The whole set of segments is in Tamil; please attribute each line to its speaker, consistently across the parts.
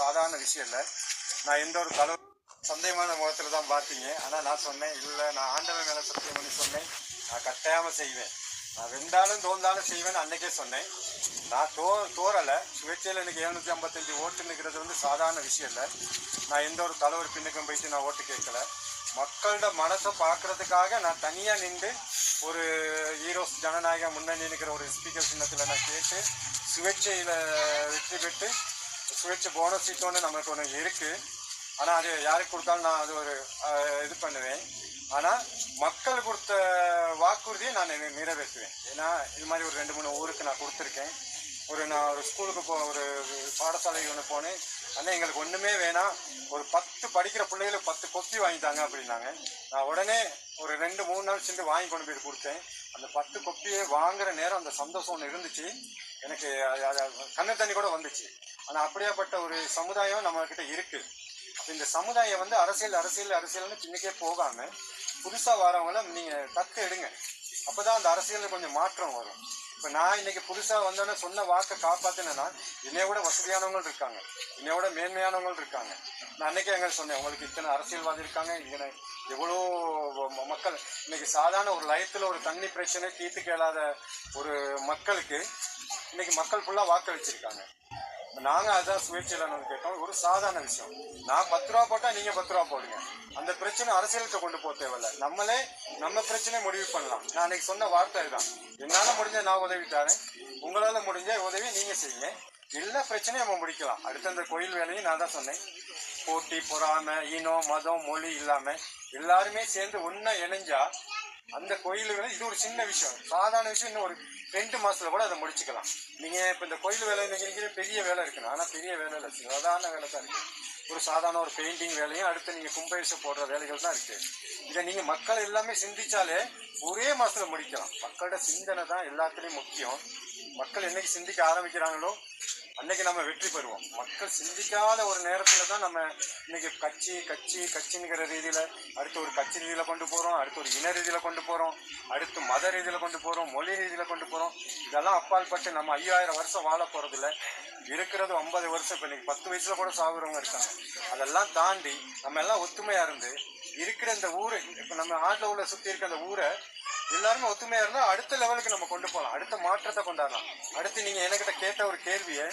Speaker 1: சாதாரண விஷயம் இல்லை. நான் எந்த ஒரு கலவு சந்தேகமான முகத்தில் தான் பார்த்தீங்க ஆனால் நான் சொன்னேன் இல்லை நான் ஆண்டவன் மேலே சத்தியம் பண்ணி சொன்னேன். நான் கட்டாயமாக செய்வேன். நான் வெந்தாலும் தோந்தாலும் செய்வேன் அன்னைக்கே சொன்னேன். நான் தோ தோறலை. சுயேட்சையில் எனக்கு எழுநூற்றி ஐம்பத்தஞ்சு ஓட்டு நிற்கிறது வந்து சாதாரண விஷயம் இல்லை. நான் எந்த ஒரு தலைவர் பின்னுக்கும் போயிட்டு நான் ஓட்டு கேட்கல. மக்களோட மனசை பார்க்கறதுக்காக நான் தனியாக நின்று ஒரு ஹீரோஸ் ஜனநாயக முன்னணி நிற்கிற ஒரு ஸ்பீக்கர் சின்னத்தில் நான் கேட்டு சுயேட்சையில் வெற்றி பெற்று சுயேட்சை போனஸ் சீட் ஒன்று நம்மளுக்கு ஒன்று இருக்குது ஆனால் அது யாருக்கு கொடுத்தாலும் நான் அது ஒரு இது பண்ணுவேன். ஆனால் மக்கள் கொடுத்த வாக்குறுதியை நான் நிறைவேற்றுவேன். ஏன்னா இது மாதிரி ஒரு ரெண்டு மூணு ஊருக்கு நான் கொடுத்துருக்கேன். ஒரு நான் ஒரு ஸ்கூலுக்கு போ ஒரு பாடசாலை ஒன்று போனேன். ஆனால் எங்களுக்கு ஒன்றுமே வேணாம். ஒரு பத்து படிக்கிற பிள்ளைகளுக்கு பத்து கொத்தி வாங்கிட்டாங்க அப்படின்னாங்க. நான் உடனே ஒரு ரெண்டு மூணு நாள் சென்று வாங்கி கொண்டு போய் கொடுத்தேன். அந்த பத்து கொப்பியை வாங்குற நேரம் அந்த சந்தோஷம் ஒன்று இருந்துச்சு. எனக்கு கண்ணு தண்ணி கூட வந்துச்சு. ஆனால் அப்படியாப்பட்ட ஒரு சமுதாயம் நம்மக்கிட்ட இருக்குது இந்த சமுதாயம் வந்து அரசியல் அரசியல் அரசியல்னு பின்னுக்கே போகாம புதுசாக வரவங்கள நீங்கள் தத்து எடுங்க. அப்பதான் அந்த அரசியலில் கொஞ்சம் மாற்றம் வரும். இப்ப நான் இன்னைக்கு புதுசா வந்தோன்னே சொன்ன வாக்கை காப்பாத்தினேன்னா என்னைய விட வசதியானவங்க இருக்காங்க. என்னைய விட மேன்மையானவங்க இருக்காங்க. நான் அன்னைக்கே எங்க சொன்னேன் உங்களுக்கு இத்தனை அரசியல்வாதி இருக்காங்க இங்கே எவ்வளோ ம- மக்கள். இன்னைக்கு சாதாரண ஒரு லயத்தில் ஒரு தண்ணி பிரச்சனை தீர்த்து கேளாத ஒரு மக்களுக்கு இன்னைக்கு மக்கள் ஃபுல்லாக வாக்களிச்சிருக்காங்க. நாங்க அதான் சுயேட்சையில் கேட்டோம். ஒரு சாதாரண விஷயம். நான் பத்து ரூபா போட்டா நீங்க பத்து ரூபா போடுங்க. அந்த பிரச்சனை அரசியலுக்கு கொண்டு போக தேவையில்ல. நம்மளே நம்ம பிரச்சனையை முடிவு பண்ணலாம். நான் அன்னைக்கு சொன்ன வார்த்தை இதுதான் என்னால முடிஞ்ச நான் உதவி தரேன். உங்களால முடிஞ்ச உதவி நீங்க செய்யுங்க. எல்லா பிரச்சனையும் நம்ம முடிக்கலாம். அடுத்த அந்த கோயில் வேலையும் நான் தான் சொன்னேன். போட்டி பொறாமை இனம் மதம் மொழி இல்லாம எல்லாருமே சேர்ந்து ஒன்றா இணைஞ்சா அந்த கோயில்களை இது ஒரு சின்ன விஷயம். சாதாரண விஷயம் இன்னும் ஒரு ரெண்டு மாசத்துல கூட அதை முடிச்சுக்கலாம். நீங்க இப்ப இந்த கோயில் வேலை நினைக்கிறீங்க பெரிய வேலை இருக்குன்னு ஆனா பெரிய வேலை இல்லை. சாதாரண வேலை தான் இருக்கு. ஒரு சாதாரண ஒரு பெயிண்டிங் வேலையும் அடுத்து நீங்க கும்பாபிஷேகம் போடுற வேலைகள் தான் இருக்கு. இதை நீங்க மக்கள் எல்லாமே சிந்திச்சாலே ஒரே மாசத்துல முடிக்கலாம். மக்களோட சிந்தனை தான் எல்லாத்துலயும் முக்கியம். மக்கள் என்னைக்கு சிந்திக்க ஆரம்பிக்கிறாங்களோ அன்னைக்கு நம்ம வெற்றி பெறுவோம். மக்கள் சிந்திக்காத ஒரு நேரத்தில் தான் நம்ம இன்னைக்கு கட்சி கட்சி கட்சிங்கிற ரீதியில் அடுத்து ஒரு கட்சி ரீதியில் கொண்டு போகிறோம் அடுத்து ஒரு இன ரீதியில் கொண்டு போகிறோம் அடுத்து மத ரீதியில் கொண்டு போகிறோம் மொழி ரீதியில் கொண்டு போகிறோம் இதெல்லாம் அப்பாற்பட்டு நம்ம ஐயாயிரம் வருஷம் வாழ போகிறதில்ல இல்ல இருக்கிறது ஐம்பது வருஷம் இப்போ இன்னைக்கு பத்து வயசில் கூட சாகுறவங்க இருக்காங்க. அதெல்லாம் தாண்டி நம்ம எல்லாம் ஒத்துமையாக இருந்து இருக்கிற இந்த ஊரை இப்போ நம்ம ஆட்டில் உள்ள சுற்றி இருக்க அந்த ஊரை எல்லாருமே ஒத்துமையா இருந்தா அடுத்த லெவலுக்கு நம்ம கொண்டு போகலாம் அடுத்த மாற்றத்தை கொண்டாடலாம். அடுத்து நீங்க என்கிட்ட கேட்ட ஒரு கேள்வியை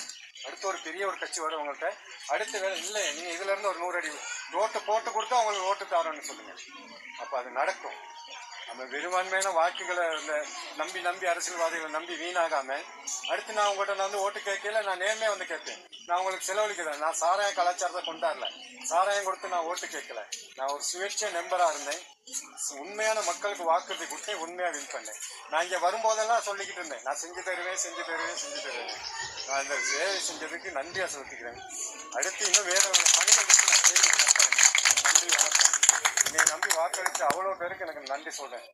Speaker 1: அடுத்து ஒரு பெரிய ஒரு கட்சி வரும் உங்கள்கிட்ட அடுத்த வேலை இல்லை நீங்கள் இதுலேருந்து ஒரு நூறு அடி ரோட்டு போட்டு கொடுத்தா உங்களுக்கு ஓட்டு தரோன்னு சொல்லுங்க. அப்போ அது நடக்கும். நம்ம பெரும்பான்மையான வாக்குகளை இந்த நம்பி நம்பி அரசியல்வாதிகளை நம்பி வீணாகாம அடுத்து நான் உங்கள்கிட்ட நான் வந்து ஓட்டு கேட்கல நான் நேர்மையாக வந்து கேட்பேன். நான் உங்களுக்கு செலவழிக்கிறேன். நான் சாராயம் கலாச்சாரத்தை கொண்டாடல. சாராயம் கொடுத்து நான் ஓட்டு கேட்கல. நான் ஒரு சுயேட்சை மெம்பராக இருந்தேன். உண்மையான மக்களுக்கு வாக்குறுதி கொடுத்து உண்மையாக வின் பண்ணேன். நான் இங்கே வரும்போதெல்லாம் சொல்லிக்கிட்டு இருந்தேன். நான் செஞ்சு தருவேன் செஞ்சு தருவேன் செஞ்சு தருவேன். நான் இந்த சேவை செஞ்சதுக்கு நன்றியா செலுத்திக்கிறேன் அடுத்து இன்னும் வேற ஒரு நான் செய்து நன்றி வணக்கம். என்னை நம்பி வாக்களித்த அவ்வளோ பேருக்கு எனக்கு நன்றி சொல்றேன்.